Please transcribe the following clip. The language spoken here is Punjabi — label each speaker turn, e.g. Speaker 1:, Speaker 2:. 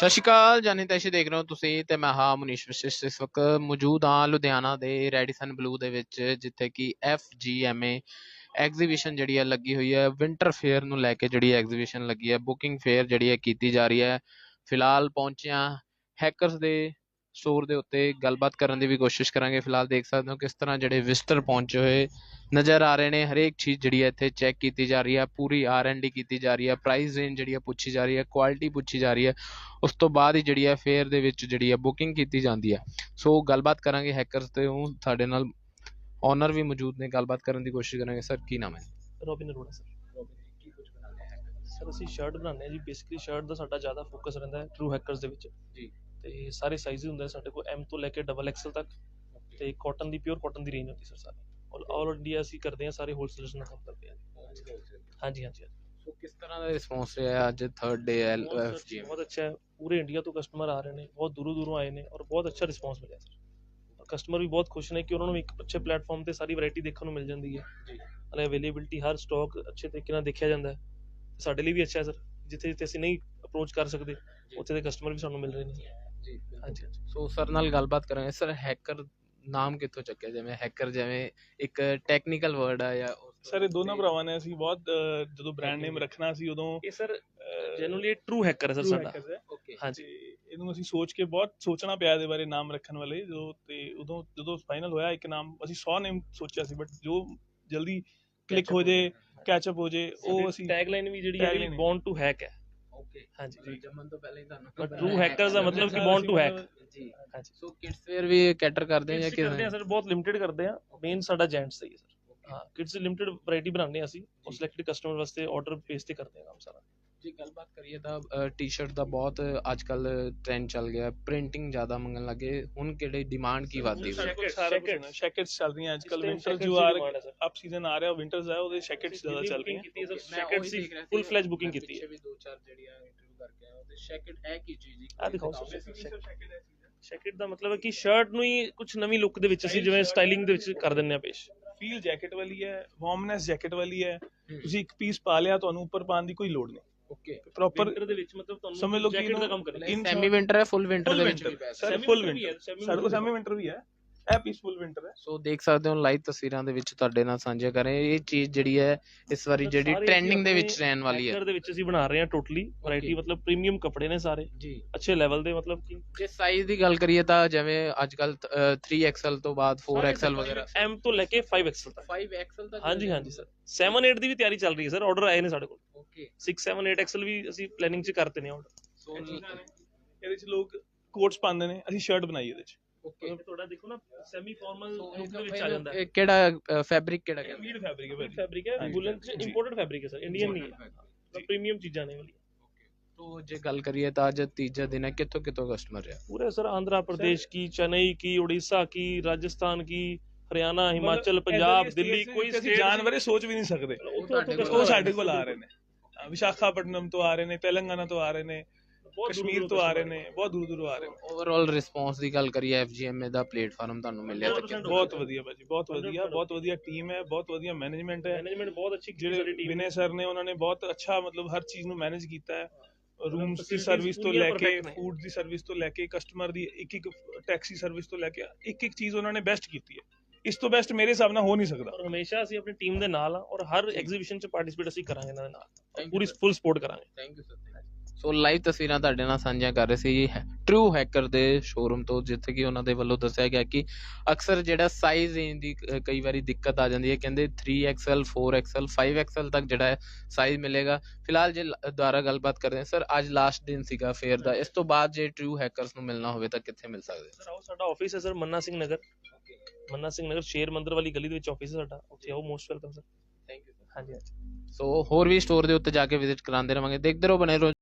Speaker 1: ਸਤਿ ਸ਼੍ਰੀ ਅਕਾਲ, ਜਾਨੀ ਤੈਸ਼ੀ ਦੇਖ ਰਹੇ ਹੋ ਤੁਸੀਂ ਤੇ ਮੈਂ ਹਾਂ ਮੁਨੀਸ਼ ਵਿਸ਼ੇਸ਼ ਇਸ ਵਕਤ ਮੌਜੂਦ ਹਾਂ ਲੁਧਿਆਣਾ ਦੇ ਰੈਡੀਸਨ ਬਲੂ ਦੇ ਵਿੱਚ, ਜਿੱਥੇ ਕਿ FGMA ਐਗਜ਼ੀਬਿਸ਼ਨ ਜਿਹੜੀ ਹੈ ਲੱਗੀ ਹੋਈ ਹੈ। ਵਿੰਟਰ ਫੇਅਰ ਨੂੰ ਲੈ ਕੇ ਜਿਹੜੀ ਐਗਜ਼ੀਬਿਸ਼ਨ ਲੱਗੀ ਹੈ। ਬੁਕਿੰਗ ਫੇਅਰ ਜਿਹੜੀ ਹੈ ਕੀਤੀ ਜਾ ਰਹੀ ਹੈ। ਫਿਲਹਾਲ ਪਹੁੰਚਿਆ ਹੈਕਰਸ ਦੇ ਸਟੋਰ ਦੇ ਉੱਤੇ ਗੱਲਬਾਤ ਕਰਨ ਦੀ ਵੀ ਕੋਸ਼ਿਸ਼ ਕਰਾਂਗੇ। ਫਿਲਹਾਲ ਦੇਖ ਸਕਦੇ ਹੋ ਕਿਸ ਤਰ੍ਹਾਂ ਜਿਹੜੇ ਵਿਜ਼ਟਰ ਪਹੁੰਚੇ ਹੋਏ ਨਜ਼ਰ ਆ ਰਹੇ ਨੇ। ਹਰੇਕ ਚੀਜ਼ ਜਿਹੜੀ ਹੈ ਇੱਥੇ ਚੈੱਕ ਕੀਤੀ ਜਾ ਰਹੀ ਹੈ। ਪੂਰੀ ਆਰ ਐਂਡ ਡੀ ਕੀਤੀ ਜਾ ਰਹੀ ਹੈ। ਪ੍ਰਾਈਸ ਰੇਂਜ ਜਿਹੜੀ ਹੈ ਪੁੱਛੀ ਜਾ ਰਹੀ ਹੈ। ਕੁਆਲਿਟੀ ਪੁੱਛੀ ਜਾ ਰਹੀ ਹੈ। ਉਸ ਤੋਂ ਬਾਅਦ ਹੀ ਜਿਹੜੀ ਹੈ ਫੇਅਰ ਦੇ ਵਿੱਚ ਜਿਹੜੀ ਹੈ ਬੁਕਿੰਗ ਕੀਤੀ ਜਾਂਦੀ ਹੈ। ਸੋ ਗੱਲਬਾਤ ਕਰਾਂਗੇ ਹੈਕਰਸ ਤੇ। ਉਹ ਸਾਡੇ ਨਾਲ ਓਨਰ ਵੀ ਮੌਜੂਦ ਨੇ। ਗੱਲਬਾਤ ਕਰਨ ਦੀ ਕੋਸ਼ਿਸ਼ ਕਰਾਂਗੇ। ਸਰ ਕੀ ਨਾਮ ਹੈ? Robin Arora sir. ਹੈ
Speaker 2: ਸਰ ਅਸੀਂ ਸ਼ਰਟ ਬਣਾਉਂਦੇ ਹਾਂ ਜੀ। ਬੇਸਿਕਲੀ ਸ਼ਰਟ ਦਾ ਸਾਡਾ ਜ਼ਿਆਦਾ ਫੋਕਸ ਰਹਿੰਦਾ ਹੈ ਟਰੂ ਹੈਕਰਸ ਦੇ ਵਿੱਚ।
Speaker 1: ਜੀ।
Speaker 2: ਤੇ ਸਾਰੇ ਸਾਈਜ਼ ਹੁੰਦੇ ਨੇ ਸਾਡੇ ਕੋਲ ਐਮ ਤੋਂ ਲੈ ਕੇ ਡਬਲ ਐਕਸਲ ਤੱਕ। ਤੇ ਕਾਟਨ ਦੀ ਪਿਓਰ ਕਾਟਨ ਦੀ ਰੇਂਜ ਹੁੰਦੀ ਸਰ ਸਾਰੀ। ਔਰ ਆਲ ਇੰਡੀਆ ਅਸੀਂ ਕਰਦੇ ਹਾਂ ਸਾਰੇ ਹੋਲਸੇਲਰਸ ਨਾਲ ਕੰਮ ਕਰਦੇ ਹਾਂ। ਹਾਂਜੀ ਹਾਂਜੀ ਹਾਂਜੀ।
Speaker 1: ਸੋ ਕਿਸ ਤਰ੍ਹਾਂ ਦਾ ਰਿਸਪੌਂਸ ਰਿਹਾ ਅੱਜ ਥਰਡ ਡੇ ਹੈ
Speaker 2: ਬਹੁਤ ਅੱਛਾ ਹੈ। ਪੂਰੇ ਇੰਡੀਆ ਤੋਂ ਕਸਟਮਰ ਆ ਰਹੇ ਨੇ ਬਹੁਤ ਦੂਰੋਂ ਦੂਰੋਂ ਆਏ ਨੇ ਔਰ ਬਹੁਤ ਅੱਛਾ ਰਿਸਪੌਂਸ ਮਿਲਿਆ ਸਰ ਕਸਟਮਰ ਵੀ ਬਹੁਤ ਖੁਸ਼ ਨੇ ਕਿ ਉਹਨਾਂ ਨੂੰ ਇੱਕ ਅੱਛੇ ਪਲੇਟਫਾਰਮ ਤੇ ਸਾਰੀ ਵੈਰਾਈਟੀ ਦੇਖਣ ਨੂੰ ਮਿਲ ਜਾਂਦੀ ਹੈ।
Speaker 1: ਜੀ।
Speaker 2: ਨਾਲੇ ਅਵੇਲੇਬਿਲਟੀ ਹਰ ਸਟਾਕ ਅੱਛੇ ਤਰੀਕੇ ਨਾਲ ਦੇਖਿਆ ਜਾਂਦਾ ਹੈ। ਸਾਡੇ ਲਈ ਵੀ ਅੱਛਾ ਹੈ ਸਰ ਜਿੱਥੇ ਜਿੱਥੇ ਅਸੀਂ ਨਹੀਂ ਅਪਰੋਚ ਕਰ ਸਕਦੇ ਉੱਥੇ ਦੇ ਕਸਟਮਰ ਵੀ ਸਾਨੂੰ ਮਿਲ ਰਹੇ ਨੇ।
Speaker 1: ਜੀ
Speaker 2: ਹਾਂਜੀ। ਹਾਂਜੀ
Speaker 1: ਸੋ ਸਰ ਨਾਲ ਗੱਲਬਾਤ ਕਰਾਂਗੇ। ਸਰ ਹੈਕਰ ਨਾਮ ਕਿੱਥੋਂ ਚੱਕਿਆ ਜਿਵੇਂ ਹੈਕਰ ਜਿਵੇਂ ਇੱਕ ਟੈਕਨੀਕਲ ਵਰਡ ਆ ਜਾਂ
Speaker 3: ਸਰ ਇਹ ਦੋਨਾਂ ਭਰਾਵਾਂ ਨੇ ਅਸੀਂ ਬਹੁਤ ਜਦੋਂ ਬ੍ਰਾਂਡ ਨੇਮ ਰੱਖਣਾ ਸੀ ਉਦੋਂ
Speaker 2: ਇਹ ਸਰ ਜੈਨੂਅਲੀ ਟਰੂ ਹੈਕਰ ਹੈ ਸਰ ਸਾਡਾ. ਹਾਂਜੀ।
Speaker 3: ਇਹਨੂੰ ਅਸੀਂ ਸੋਚ ਕੇ ਬਹੁਤ ਸੋਚਣਾ ਪਿਆ ਇਹਦੇ ਬਾਰੇ ਨਾਮ ਰੱਖਣ ਵਾਲੇ ਜਦੋਂ ਤੇ ਉਦੋਂ ਜਦੋਂ ਫਾਈਨਲ ਹੋਇਆ ਇੱਕ ਨਾਮ ਅਸੀਂ 100 ਨੇਮ ਸੋਚਿਆ ਸੀ ਬਟ ਜੋ ਜਲਦੀ ਕਲਿੱਕ ਹੋ ਜੇ ਕੈਚਅਪ ਹੋ ਜੇ ਉਹ ਅਸੀਂ
Speaker 2: ਟੈਗਲਾਈਨ ਵੀ ਜਿਹੜੀ ਹੈ ਬੌਂਡ ਟੂ ਹੈਕ ਹੈ।
Speaker 1: Okay.
Speaker 2: ਹਾਂਜੀ
Speaker 1: ਜੀ ਜੰਮਣ ਤੋਂ ਪਹਿਲਾਂ ਹੀ ਤੁਹਾਨੂੰ
Speaker 2: true hackers ਦਾ ਮਤਲਬ ਕਿ born to hack।
Speaker 1: ਜੀ।
Speaker 2: ਹਾਂਜੀ।
Speaker 1: ਸੋ ਕਿਡਸ ਵੇਅਰ ਵੀ ਕੈਟਰ ਕਰਦੇ ਆ ਜਾਂ
Speaker 2: ਕਿਡਸ ਕਰਦੇ ਆ
Speaker 1: ਕਿਵੇਂ
Speaker 2: ਸਰ ਬਹੁਤ ਲਿਮਿਟਿਡ ਕਰਦੇ ਆ। ਮੇਨ ਸਾਡਾ ਜੈਂਟਸ ਦਾ ਹੀ ਹੈ ਸਰ ਹਾਂ ਕਿਡਸ ਲਿਮਿਟਿਡ ਵੈਰਾਈਟੀ ਬਣਾਉਂਦੇ ਆ ਅਸੀਂ। ਉਹ। ਸਿਲੈਕਟਡ ਕਸਟਮਰ ਵਾਸਤੇ ਆਰਡਰ ਬੇਸ ਤੇ ਕਰਦੇ ਆ ਕੰਮ ਸਾਰਾ।
Speaker 1: ਜੀ ਗੱਲਬਾਤ ਕਰੀਏ ਤਾਂ ਟੀ-ਸ਼ਰਟ ਦਾ ਬਹੁਤ ਅੱਜ ਕੱਲ ਟ੍ਰੈਂਡ ਚੱਲ ਗਿਆ ਪ੍ਰਿੰਟਿੰਗ ਜ਼ਿਆਦਾ ਮੰਗਣ ਲੱਗੇ ਹੁਣ ਕਿਹੜੇ ਡਿਮਾਂਡ ਕੀ ਵੱਧਦੀ ਹੋਈ
Speaker 3: jackets, ਸਾਰਾ ਕੁਛ
Speaker 2: jackets।
Speaker 3: ਨਾ, jackets ਚੱਲ ਰਹੀਆਂ ਅੱਜ ਕੱਲ
Speaker 2: ਇਸ time
Speaker 3: ਵਿੰਟਰ
Speaker 2: jackets
Speaker 3: ਜੋ
Speaker 2: ਦੀ
Speaker 3: ਆ
Speaker 2: demand ਹੈ, sir।
Speaker 3: ਅਪ ਸੀਜ਼ਨ ਆ ਰਿਹਾ ਵਿੰਟਰਸ ਹੈ ਉਹਦੇ ਜੈਕਟਸ ਜ਼ਿਆਦਾ ਚੱਲ ਰਹੀਆਂ।
Speaker 2: ਕੀਤੀ ਹੈ ਸਰ।
Speaker 1: ਮੈਂ
Speaker 2: ਜੈਕਟ ਫੁੱਲ ਫਲੈਜ ਬੁਕਿੰਗ ਕੀਤੀ ਹੈ।
Speaker 1: ਵੀ ਦੋ ਚਾਰ ਜਿਹੜੀਆਂ ਇੰਟਰਵਿਊ ਕਰਕੇ ਆਇਆ ਤੇ ਸ਼ੈਕਟ ਹੈ ਕੀ ਚੀਜ਼ ਜੀ?
Speaker 2: ਆਹ ਦਿਖਾਓ sir,
Speaker 3: Basically sir, jacket ਹੈ
Speaker 2: ਜੈਕਟ ਦਾ ਮਤਲਬ ਹੈ ਕਿ ਸ਼ਰਟ ਨੂੰ ਹੀ ਕੁਝ ਨਵੀਂ ਲੁੱਕ ਦੇ ਵਿੱਚ ਅਸੀਂ ਜਿਵੇਂ ਸਟਾਈਲਿੰਗ ਦੇ ਵਿੱਚ ਕਰ ਦਿੰਨੇ ਆ ਪੇਸ਼।
Speaker 3: ਫੀਲ ਜੈਕਟ ਵਾਲੀ ਹੈ ਵਾਰਮਨੈਸ ਜੈਕਟ ਵਾਲੀ ਹੈ। ਤੁਸੀਂ ਇੱਕ ਪੀਸ ਪਾ ਲਿਆ ਤੁਹਾਨੂੰ ਉੱਪਰ ਪਾਉਣ ਦੀ ਕੋਈ ਲੋੜ ਨਹੀਂ।
Speaker 1: ਓਕੇ
Speaker 3: ਪ੍ਰੋਪਰ
Speaker 2: ਵਿੰਟਰ ਦੇ ਵਿੱਚ ਮਤਲਬ ਤੁਹਾਨੂੰ
Speaker 3: ਸਮਝ ਲਓ ਕਿ
Speaker 2: jacket ਦਾ ਕੰਮ ਕਰੇਗਾ
Speaker 3: in
Speaker 1: ਸੈਮੀ ਵਿੰਟਰ ਹੈ ਫੁੱਲ ਵਿੰਟਰ ਦੇ ਵਿੱਚ।
Speaker 3: ਸਰ ਫੁੱਲ
Speaker 2: winter ਵੀ ਹੈ,
Speaker 3: ਵਿੰਟਰ ਸਾਡੇ ਕੋਲ ਸੈਮੀ ਵਿੰਟਰ ਵੀ ਹੈ। ਇਹ ਪੀਸਫੁਲ ਵਿੰਟਰ ਹੈ।
Speaker 1: ਸੋ ਦੇਖ ਸਕਦੇ ਹੋ ਲਾਈਵ ਤਸਵੀਰਾਂ ਦੇ ਵਿੱਚ ਤੁਹਾਡੇ ਨਾਲ ਸਾਂਝਾ ਕਰ ਰਹੇ ਹਾਂ। ਇਹ ਚੀਜ਼ ਜਿਹੜੀ ਹੈ ਇਸ ਵਾਰੀ ਜਿਹੜੀ ਟ੍ਰੈਂਡਿੰਗ ਦੇ ਵਿੱਚ ਰਹਿਣ ਵਾਲੀ ਹੈ।
Speaker 2: Winter ਦੇ ਵਿੱਚ ਅਸੀਂ ਬਣਾ ਰਹੇ ਹਾਂ ਟੋਟਲੀ ਵੈਰਾਈਟੀ ਮਤਲਬ ਪ੍ਰੀਮੀਅਮ ਕੱਪੜੇ ਨੇ ਸਾਰੇ।
Speaker 1: ਜੀ।
Speaker 2: ਅੱਛੇ ਲੈਵਲ ਦੇ ਮਤਲਬ ਕਿ
Speaker 1: ਜੇ ਸਾਈਜ਼ ਦੀ ਗੱਲ ਕਰੀਏ ਤਾਂ ਜਿਵੇਂ ਅੱਜ ਕੱਲ 3XL ਤੋਂ ਬਾਅਦ 4XL ਵਗੈਰਾ।
Speaker 2: M ਤੋਂ ਲੈ ਕੇ 5XL ਤੱਕ।
Speaker 1: 5XL ਤੱਕ
Speaker 2: ਹਾਂਜੀ ਹਾਂਜੀ ਸਰ। 7 8 ਦੀ ਵੀ ਤਿਆਰੀ ਚੱਲ ਰਹੀ ਹੈ ਸਰ। ਆਰਡਰ ਆਏ ਨੇ ਸਾਡੇ ਕੋਲ।
Speaker 1: ਓਕੇ
Speaker 2: 6 7 8 XL ਵੀ ਅਸੀਂ ਪਲੈਨਿੰਗ 'ਚ ਕਰਤੇ ਨੇ ਆਰਡਰ
Speaker 1: ਸੋ
Speaker 3: ਇਹਦੇ ਵਿੱਚ ਲੋਕ ਕੋਟਸ ਪਾਉਂਦੇ ਨੇ ਅਸੀਂ ਸ਼ਰਟ ਬਣਾਈ ਇਹਦੇ ਵਿੱਚ
Speaker 1: ਓਕੇ
Speaker 2: ਤੁਹਾਡਾ ਦੇਖੋ ਨਾ ਸੈਮੀ ਫਾਰਮਲ ਲੁੱਕ ਦੇ ਵਿੱਚ ਆ ਜਾਂਦਾ ਹੈ
Speaker 1: ਕਿਹੜਾ ਫੈਬਰਿਕ ਕਿਹੜਾ ਕਹਿੰਦੇ
Speaker 3: ਵੀਡ ਫੈਬਰਿਕ ਹੈ ਭਾਜੀ
Speaker 2: ਫੈਬਰਿਕ ਹੈ
Speaker 3: ਹਾਂਜੀ,
Speaker 2: ਵੂਲਨ 'ਚ
Speaker 3: ਜੀ।
Speaker 2: ਇੰਪੋਰਟਡ ਫੈਬਰਿਕ ਹੈ ਸਰ ਇੰਡੀਅਨ ਨਹੀਂ ਹੈ ਪ੍ਰੀਮੀਅਮ ਚੀਜ਼ਾਂ ਨੇ ਵਾਲੀ
Speaker 1: ਤੋ ਜੇ ਗੱਲ ਕਰੀਏ ਤਾਂ ਅੱਜ ਤੀਜਾ ਦਿਨ ਹੈ ਕਿੱਥੋਂ ਕਿੱਥੋਂ ਕਸਟਮਰ ਹੈ
Speaker 2: पूरे सर आंध्र प्रदेश की चेन्नई की उड़ीसा की राजस्थान की हरियाणा हिमाचल पंजाब दिल्ली कोई
Speaker 3: ਅਸੀਂ
Speaker 2: state
Speaker 3: ਜਾਣ ਬਾਰੇ ਸੋਚ ਵੀ ਨਹੀਂ ਸਕਦੇ
Speaker 2: ਉੱਥੋਂ-
Speaker 1: ਤੁਹਾਡੇ
Speaker 2: ਉੱਥੋਂ
Speaker 1: ਕੋਲ
Speaker 3: ਉਹ ਸਾਡੇ ਕੋਲ ਆ ਰਹੇ ਨੇ ਅਹ ਵਿਸ਼ਾਖਾਪਟਨਮ ਤੋਂ ਆ ਰਹੇ ਨੇ ਤੇਲੰਗਾਨਾ ਤੋਂ ਆ ਰਹੇ ਨੇ ਕਸ਼ਮੀਰ ਤੋਂ ਆ ਰਹੇ ਨੇ ਬਹੁਤ ਦੂਰ ਦੂਰ ਆ ਰਹੇ ਨੇ।
Speaker 1: ਓਵਰਆਲ ਰਿਸਪੌਂਸ ਦੀ ਗੱਲ ਕਰੀਏ ਐਫਜੀਐਮ ਦਾ ਪਲੇਟਫਾਰਮ ਤੁਹਾਨੂੰ ਮਿਲਿਆ ਤਾਂ ਕਿੰਨਾ?
Speaker 3: ਬਹੁਤ ਵਧੀਆ ਭਾਜੀ ਬਹੁਤ ਵਧੀਆ ਬਹੁਤ ਵਧੀਆ ਟੀਮ ਹੈ ਬਹੁਤ ਵਧੀਆ ਮੈਨੇਜਮੈਂਟ ਹੈ।
Speaker 2: ਮੈਨੇਜਮੈਂਟ ਬਹੁਤ ਅੱਛੀ ਕੀਤੀ
Speaker 3: ਸਾਡੀ
Speaker 2: ਟੀਮ
Speaker 3: ਵਿਨੇ ਸਰ ਨੇ ਉਹਨਾਂ ਨੇ ਬਹੁਤ ਅੱਛਾ ਮਤਲਬ ਹਰ ਚੀਜ਼ ਨੂੰ ਮੈਨੇਜ ਕੀਤਾ ਹੈ। ਰੂਮਸ ਦੀ ਸਰਵਿਸ ਤੋਂ ਲੈ ਕੇ ਫੂਡ ਦੀ ਸਰਵਿਸ ਤੋਂ ਲੈ ਕੇ ਕਸਟਮਰ ਦੀ ਇੱਕ ਇੱਕ ਟੈਕਸੀ ਸਰਵਿਸ ਤੋਂ ਲੈ ਕੇ ਇੱਕ ਇੱਕ ਚੀਜ਼ ਉਹਨਾਂ ਨੇ ਬੈਸਟ ਕੀਤੀ ਹੈ। ਇਸ ਤੋਂ ਬੈਸਟ ਮੇਰੇ ਹਿਸਾਬ ਨਾਲ ਹੋ ਨਹੀਂ ਸਕਦਾ।
Speaker 2: ਔਰ ਹਮੇਸ਼ਾ ਅਸੀਂ ਆਪਣੀ ਟੀਮ ਦੇ ਨਾਲ ਆ ਔਰ ਹਰ ਐਗਜ਼ੀਬਿਸ਼ਨ 'ਚ ਪਾਰਟਿਸਿਪੇਟ ਅਸੀਂ ਕਰਾਂਗੇ ਇਹਨਾਂ ਦੇ ਨਾਲ। ਪੂਰੀ. ਫੁੱਲ ਸਪੋਰਟ ਕਰਾਂਗੇ।
Speaker 1: Thank you sir so live ਤਸਵੀਰਾਂ ਤੁਹਾਡੇ ਨਾਲ ਸਾਂਝੀਆਂ ਕਰ ਰਹੇ ਸੀ ਟਰੂ ਹੈਕਰ ਦੇ ਸ਼ੋਰੂਮ ਤੋਂ ਜਿੱਥੇ ਕਿ ਉਹਨਾਂ ਦੇ ਵੱਲੋਂ ਦੱਸਿਆ ਗਿਆ ਕਿ ਅਕਸਰ ਜਿਹੜਾ ਸਾਈਜ਼ ਰੇਂਜ ਦੀ ਕਈ ਵਾਰੀ ਦਿੱਕਤ ਆ ਜਾਂਦੀ ਹੈ। ਕਹਿੰਦੇ 3XL 4XL 5XL ਤੱਕ ਜਿਹੜਾ ਸਾਈਜ਼ ਮਿਲੇਗਾ। ਫਿਲਹਾਲ ਜੇ ਦੁਬਾਰਾ ਗੱਲਬਾਤ ਕਰਦੇ ਹਾਂ। ਸਰ ਅੱਜ ਲਾਸਟ ਦਿਨ ਸੀਗਾ ਫੇਅਰ ਦਾ। ਇਸ ਤੋਂ ਬਾਅਦ ਜੇ ਟਰੂ ਹੈਕਰਸ ਨੂੰ ਮਿਲਣਾ ਹੋਵੇ ਤਾਂ ਕਿੱਥੇ ਮਿਲ ਸਕਦੇ?
Speaker 2: ਸਰ ਆਓ ਸਾਡਾ ਆਫਿਸ ਹੈ ਸਰ ਮੰਨਾ ਸਿੰਘ ਨਗਰ। ਮੰਨਾ ਸਿੰਘ ਨਗਰ ਸ਼ੇਰ ਮੰਦਰ ਵਾਲੀ ਗਲੀ ਦੇ ਵਿੱਚ ਆਫਿਸ ਹੈ ਸਾਡਾ ਉੱਥੇ ਆਓ most welcome sir
Speaker 1: thank you
Speaker 2: ਹਾਂਜੀ ਹਾਂਜੀ।
Speaker 1: ਸੋ ਹੋਰ ਵੀ ਸਟੋਰ ਦੇ ਉੱਤੇ ਜਾ ਕੇ ਵਿਜ਼ਿਟ ਕਰਾਉਂਦੇ ਰਵਾਂਗੇ ਦੇਖਦੇ ਰਹੋ ਬਣੇ ਰਹੋ।